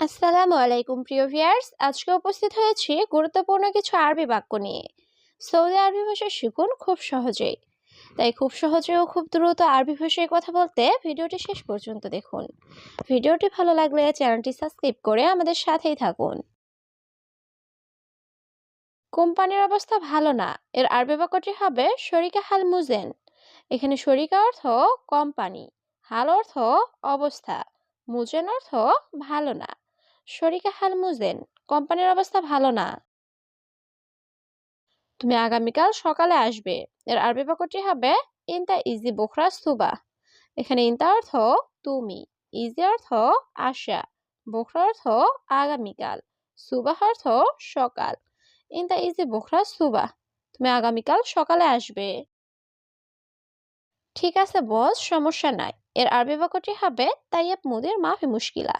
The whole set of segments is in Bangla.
আসসালামু আলাইকুম, প্রিয় ভিয়ার্স আজকে উপস্থিত হয়েছি গুরুত্বপূর্ণ কিছু আরবি বাক্য নিয়ে। সৌদি আরবি ভাষা শিখুন খুব সহজেই। তাই খুব সহজে ও খুব দ্রুত আরবি ভাষায় কথা বলতে ভিডিওটি শেষ পর্যন্ত দেখুন। ভিডিওটি ভালো লাগলে চ্যানেলটি সাবস্ক্রাইব করে আমাদের সাথেই থাকুন। কোম্পানির অবস্থা ভালো না। এর আরবি বাক্যটি হবে শরিকা হাল মুজেন। এখানে শরিকা অর্থ কোম্পানি। হাল অর্থ অবস্থা। মুজেন অর্থ ভালো না। শরিকা হাল মুজেন কোম্পানির অবস্থা ভালো না। তুমি আগামীকাল সকালে আসবে। এর আরবি বাক্যটি হবে, ইনতা ইজি বোখরা সুবা। এখানে ইনতা অর্থ, তুমি। ইজি অর্থ, আশা। বোখরা অর্থ, আগামীকাল। সুবাহ অর্থ, সকাল। ইনতা ইজি বোখরা সুবা। তুমি আগামীকাল সকালে আসবে। ঠিক আছে বস, সমস্যা নাই। এর আরবি বাক্যটি হবে তাইয়াব মুদির মাফি মুশকিলা।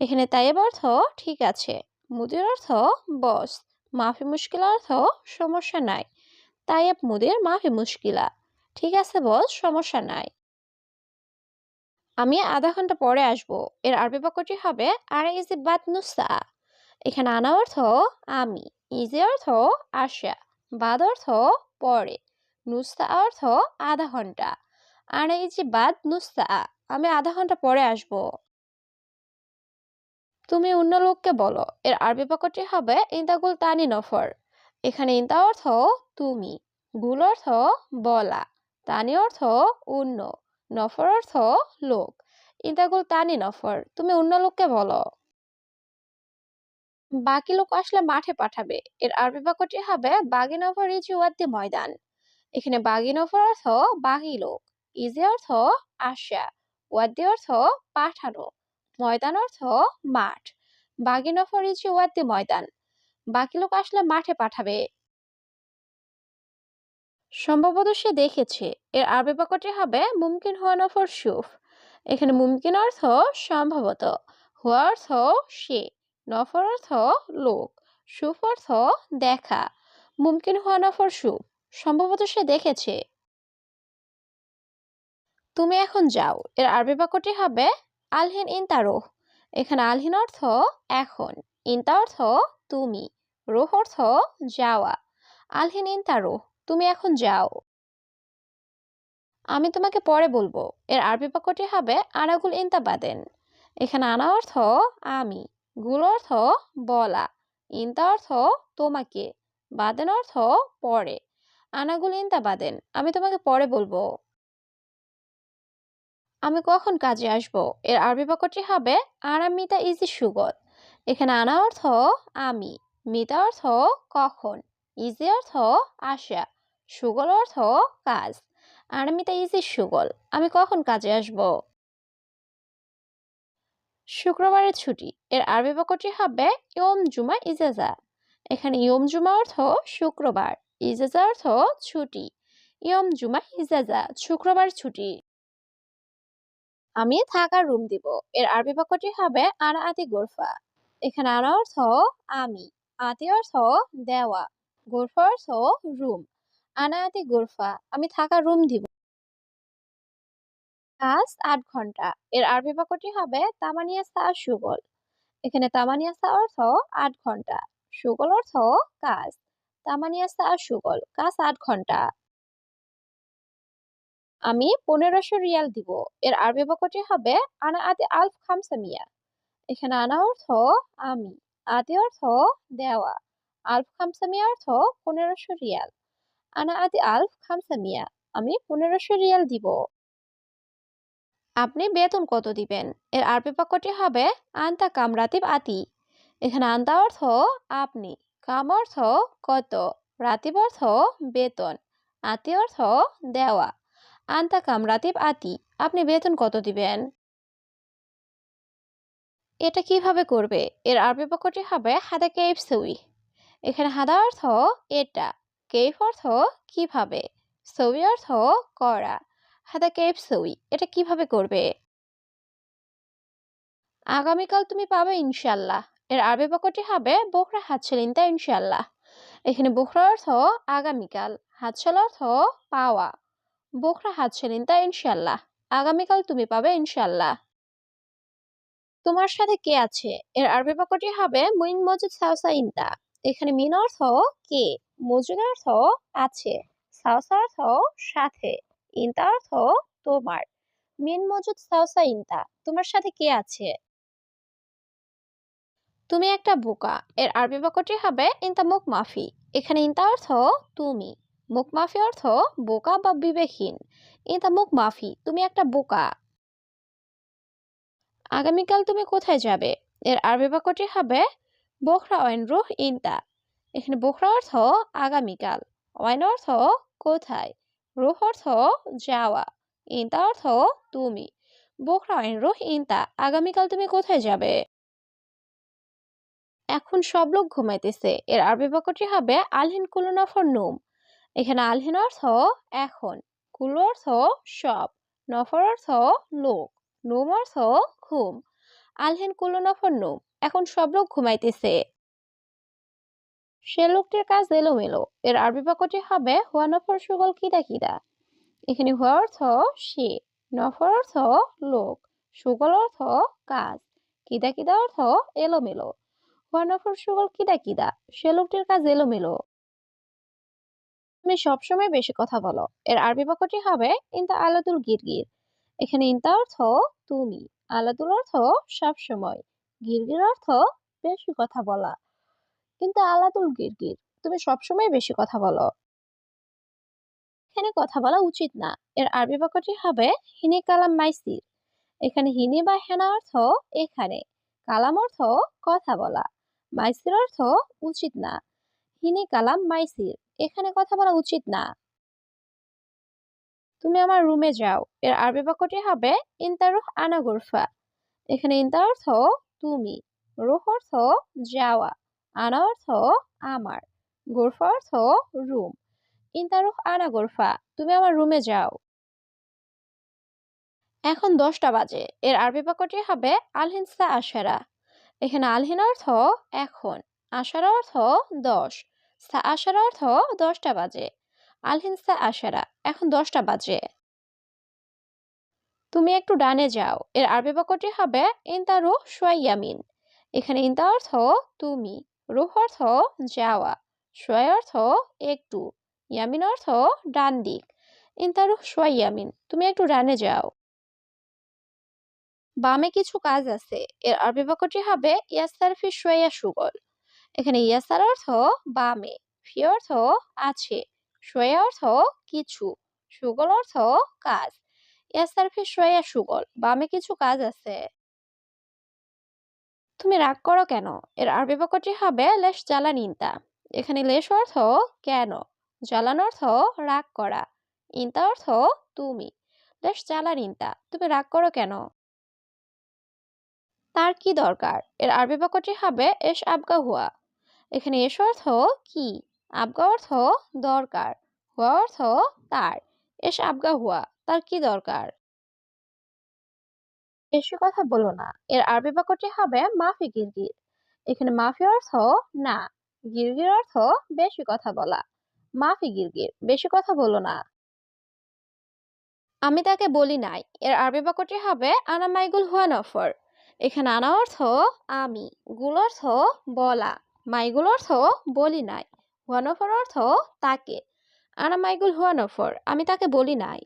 এখানে তাইয়েব অর্থ ঠিক আছে। মুদির অর্থ বস, মাফি মুশকিলা অর্থ সমস্যা নাই। তাইয়েব মুদির মাফি মুশকিলা। ঠিক আছে বস, সমস্যা নাই। আমি আধা ঘণ্টা পরে আসব। এর আরবি বাক্যটি হবে, আর ইজি বাদ নুসা এখানে আনা অর্থ, আমি। ইজি অর্থ, আশা। বাদ অর্থ, পরে। নুসা অর্থ, আধা ঘণ্টা। আর ইজি বাদ নুসা আমি আধা ঘণ্টা পরে আসব। তুমি অন্য লোককে বলো, এর আরবি বাক্যটি হবে ইন্তাগুল তানি নফর। এখানে ইন্তা অর্থ তুমি, গুল অর্থ বলা, তানি অর্থ অন্য, নফর অর্থ লোক। ইন্তাগুল তানি নফর, তুমি অন্য লোককে বলো। বাকি লোক আসলে মাঠে পাঠাবে, এর আরবি বাক্যটি হবে বাগি নফর ইজি ওয়াদ্দি ময়দান। এখানে বাগি নফর অর্থ বাগি লোক, ইজি অর্থ আশা, ওয়াদ্দি অর্থ পাঠানো। ময়দান অর্থ মাঠ। বাগি নফর ইজি ওয়াদ্দি ময়দান। বাকি লোক আসলে মাঠে পাঠাবে। সম্ভবত সে দেখেছে। এর আরবি বাক্যটি হবে মুমকিন হওয়া নফর সুফ। এখানে মুমকিন অর্থ সম্ভবত। হুয়া অর্থ সে, নফর অর্থ লোক, সুফ অর্থ দেখা। মুমকিন হওয়া নফর সুফ, সম্ভবত সে দেখেছে। তুমি এখন যাও। এর আরবি বাক্যটি হবে আলহিন ইনতারোহ এখানে আলহিন অর্থ এখন, ইনতা অর্থ তুমি, রোহ অর্থ যাওয়া। আলহিন ইনতারোহ তুমি এখন যাও। আমি তোমাকে পরে বলব, এর আরবি বাক্যটি হবে আনাগুল ইনতা বাদেন। এখানে আনা অর্থ আমি, গুল অর্থ বলা, ইনতা অর্থ তোমাকে, বাদেন অর্থ পরে। আনাগুল ইনতা বাদেন, আমি তোমাকে পরে বলব। আমি কখন কাজে আসব? এর আরবি বাক্যটি হবে আরাম মিতা ইজি সুগত এখানে আনা অর্থ, আমি। মিতা অর্থ, কখন? ইজি অর্থ আশা সুগল অর্থ, কাজ। আরামিতা ইজি সুগল আমি কখন কাজে আসব? শুক্রবারের ছুটি। এর আরবি বাক্যটি হবে, ইয়ম জুমা ইজাজা। এখানে ইয়ম জুমা অর্থ, শুক্রবার। ইজাজা অর্থ, ছুটি। ইয়ম জুমা ইজাজা, শুক্রবার ছুটি। আমি থাকার রুম দিব। এর আরবি বাক্যটি হবে আনা আতি গোরফা। এখানে আনা অর্থ আমি, আতি অর্থ দেওয়া, গোরফা অর্থ রুম আনা আতি গোরফা, আমি থাকার রুম দিব। কাজ আট ঘণ্টা। এর আরবি বাক্যটি হবে তামানিয়া সা সুগল। এখানে তামানিয়া সা অর্থ আট ঘণ্টা। সুগল অর্থ কাজ। তামানিয়া সা সুগল, কাজ আট ঘণ্টা। আমি পনেরোশো রিয়াল দিব। এর আরবি বাক্যটি হবে আনা আতি আলফ খামসামিয়া। এখানে আনা অর্থ আমি, আতি অর্থ দেওয়া, আলফ খামসামিয়া অর্থ পনেরোশো রিয়াল। আনা আতি আলফ খামসামিয়া, আমি পনেরোশো রিয়াল দিব। আপনি বেতন কত দিবেন? এর আরবি বাক্যটি হবে আন্তা কামরাতিব আতি। এখানে আন্তা অর্থ আপনি, কাম অর্থ কত, রাতিব অর্থ বেতন, আতি অর্থ দেওয়া। আন্তা কামরাতিব আতি, আপনি বেতন কত দিবেন? এটা কীভাবে করবে? এর আরবি বাক্যটি হবে হাদা কেফ সউই এখানে হাদা অর্থ এটা কেফ অর্থ কীভাবে? সউই অর্থ করা। হাদা কেফ সউই এটা কীভাবে করবে? আগামীকাল তুমি পাবে ইনশাল্লাহ এর আরবি বাক্যটি হবে বোখরা হাতছালিনতা ইনশাল্লাহ এখানে বোখরা অর্থ আগামীকাল হাতছাল অর্থ পাওয়া। বোখরা হাতছালিনতা ইনশাল্লাহ। আগামীকাল তুমি পাবে ইনশাল্লাহ। তোমার সাথে কে আছে? এর আরবি বাক্যটি হবে, মুইন মজুদ সাউসা ইনতা। এখানে মিন অর্থ কে? মজুদ অর্থ আছে। সাউসা অর্থ সাথে। ইনতা অর্থ তোমার। মিন মজুদ সাউসা ইনতা। তোমার সাথে কে আছে? তুমি একটা বোকা। এর আরবি বাক্যটি হবে, ইনতা মুখ মাফি। এখানে ইনতা অর্থ তুমি। মুখ মাফি অর্থ বোকা বা বিবেকহীন। ইনতা মুখ মাফি, তুমি একটা বোকা। আগামীকাল তুমি কোথায় যাবে? এর আরবি বাক্যটি হবে বোখরা ওয়াইন রুহ ইনতা এখানে বোখরা অর্থ আগামীকাল, ওয়াইন অর্থ কোথায়, রুহ অর্থ যাওয়া ইনতা অর্থ তুমি। বোখরা ওয়াইন রুহ ইনতা আগামীকাল তুমি কোথায় যাবে? এখন সব লোক ঘুমাইতেছে। এর আরবি বাক্যটি হবে আলহিন কুলুনফর নুম। এখানে আলহিন অর্থ এখন, কুলু অর্থ সব নফর অর্থ লোক, নুম অর্থ ঘুম। আলহিন কুলুনফর নুম, এখন সব লোক ঘুমাইতেছে। সে লোকটির কাজ এলোমেলো। এর আরবি বাক্যটি হবে, হুয়া নফর সুগল কিদা কিদা? এখানে হুয়া অর্থ সে নফর অর্থ লোক, সুগল অর্থ কাজ, কিদা কিদা অর্থ এলোমেলো। ওয়ানফর সুগল কিদা কিদা? সে লোকটির কাজ এলোমেলো। তুমি সবসময় বেশি কথা বলো। এর আরবি বাক্যটি হবে, ইনতা আলাদুল গিরগির। এখানে ইনতা অর্থ, তুমি আলাদুল অর্থ, সবসময় গিরগির অর্থ, বেশি কথা বলা কিন্তু আলাদুল গিরগির, তুমি সবসময় বেশি কথা বলো এখানে কথা বলা উচিত না। এর আরবি বাক্যটি হবে, হিনে কালাম মাইসির এখানে হিনি বা হেনা অর্থ, এখানে কালাম অর্থ, কথা বলা মাইসির অর্থ, উচিত না হিনে কালাম মাইসির এখানে কথা বলা উচিত না। তুমি আমার রুমে যাও। এর আরবি বাক্যটি হবে ইন্তারুহ আনা এখানে ইন্তা অর্থ তুমি, রুহ অর্থ যাওয়া, আনা অর্থ আমার, গোরফা অর্থ রুম ইন্তারুহ আনা গোরফা, তুমি আমার রুমে যাও। এখন দশটা বাজে। এর আরবি বাক্যটি হবে আলহিনসা আশারা। এখানে আলহিন অর্থ এখন, আশার অর্থ দশ। সা আশার অর্থ দশটা বাজে। আলহিন সা আশারা, এখন দশটা বাজে। তুমি একটু ডানে যাও, এর আরবি বাক্যটি হবে ইনতা রুহ সোয়াইয়ামিন এখানে ইনতা অর্থ তুমি, রুহ অর্থ যাওয়া সোয়াই অর্থ একটু, ইয়ামিন অর্থ ডান দিক। ইনতা রুহ সোয়াইয়ামিন তুমি একটু ডানে যাও। বামে কিছু কাজ আছে, এর আরবি বাক্যটি হবে ইয়াসার ফি শুয়া সুগল। এখানে ইয়াসার অর্থ বামে ফি অর্থ আছে শুয়া অর্থ কিছু, সুগল অর্থ কাজ ইয়াসার ফি শুয়া সুগল বামে কিছু কাজ আছে। তুমি রাগ করো কেন? এর আরবি বাক্যটি হবে লেশ জ্বালান ইনতা এখানে লেশ অর্থ কেন? জ্বালান অর্থ রাগ করা ইন্তা অর্থ তুমি, লেশ জ্বালান ইনতা তুমি রাগ করো কেন? তার কি দরকার? এর আরবি বাক্যটি হবে এস আবগা হুয়া এখানে এস অর্থ কি? আবগা অর্থ দরকার, হুয়া অর্থ তার। এস আবগা হুয়া, তার কি দরকার? বেশি কথা বলো না, এর আরবি বাক্যটি হবে মাফি গিরগির। এখানে মাফি অর্থ না, গিরগির অর্থ বেশি কথা বলা। মাফি গিরগির, বেশি কথা বলো না। আমি তাকে বলি নাই, এর আরবি বাক্যটি হবে আনা মাইগুল হুয়া নফর। এখানে আনা অর্থ আমি, গুল অর্থ বলা। মাইগুল অর্থ বলি নাই হুয়ানফর অর্থ তাকে। আনা মাইগুল হুয়ানফর আমি তাকে বলি নাই।